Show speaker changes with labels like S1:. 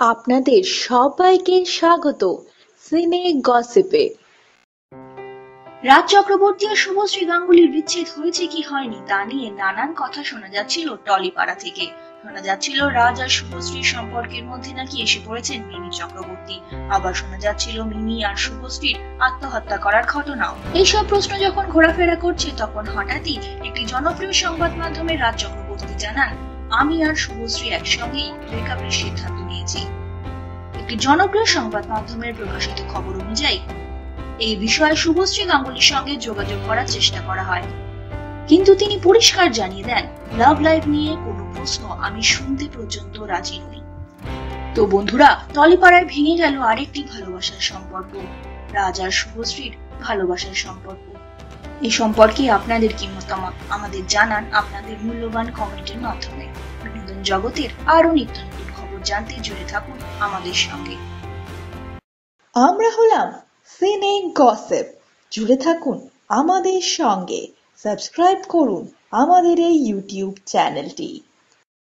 S1: আপনাদের সবাইকে স্বাগত সিনে গসিপে।
S2: রাজ চক্রবর্তী আর শুভশ্রী গাঙ্গুলির বিচ্ছেদ হয়েছে কি হয়নি তা নিয়ে নানান কথা শোনা যাচ্ছিল টলিপাড়া থেকে। শোনা যাচ্ছিল রাজ আর শুভশ্রীর সম্পর্কের মধ্যে নাকি এসে পড়েছেন মিমি চক্রবর্তী। আবার শোনা যাচ্ছিল মিমি আর শুভশ্রীর আত্মহত্যা করার ঘটনাও। এইসব প্রশ্ন যখন ঘোরাফেরা করছে, তখন হঠাৎই একটি জনপ্রিয় সংবাদ মাধ্যমে রাজ চক্রবর্তী জানান আমি আর শুভশ্রী একসঙ্গেই ব্রেকআপের সিদ্ধান্ত নিয়েছি। একটি জনপ্রিয় সংবাদ মাধ্যমের প্রকাশিত খবর অনুযায়ী, এই বিষয়ে শুভশ্রী গাঙ্গুলির সঙ্গে যোগাযোগ করার চেষ্টা করা হয়। কিন্তু তিনি পরিষ্কার জানিয়ে দেন লাভ লাইফ নিয়ে কোনো প্রশ্ন আমি শুনতে পর্যন্ত রাজি নই। তো বন্ধুরা টলিপাড়ায় ভেঙে গেল আরেকটি ভালোবাসার সম্পর্ক, রাজ আর শুভশ্রীর ভালোবাসার সম্পর্ক। এই সম্পর্কে আপনাদের কি মতামত? আমাদের জানান আপনাদের মূল্যবান কমেন্টের মাধ্যমে। জগতের আরও নিত্য নতুন খবর জানতে জুড়ে থাকুন আমাদের সঙ্গে।
S1: আমরা হলাম সিনে গসেপ জুড়ে থাকুন আমাদের সঙ্গে। সাবস্ক্রাইব করুন আমাদের এই ইউটিউব চ্যানেলটি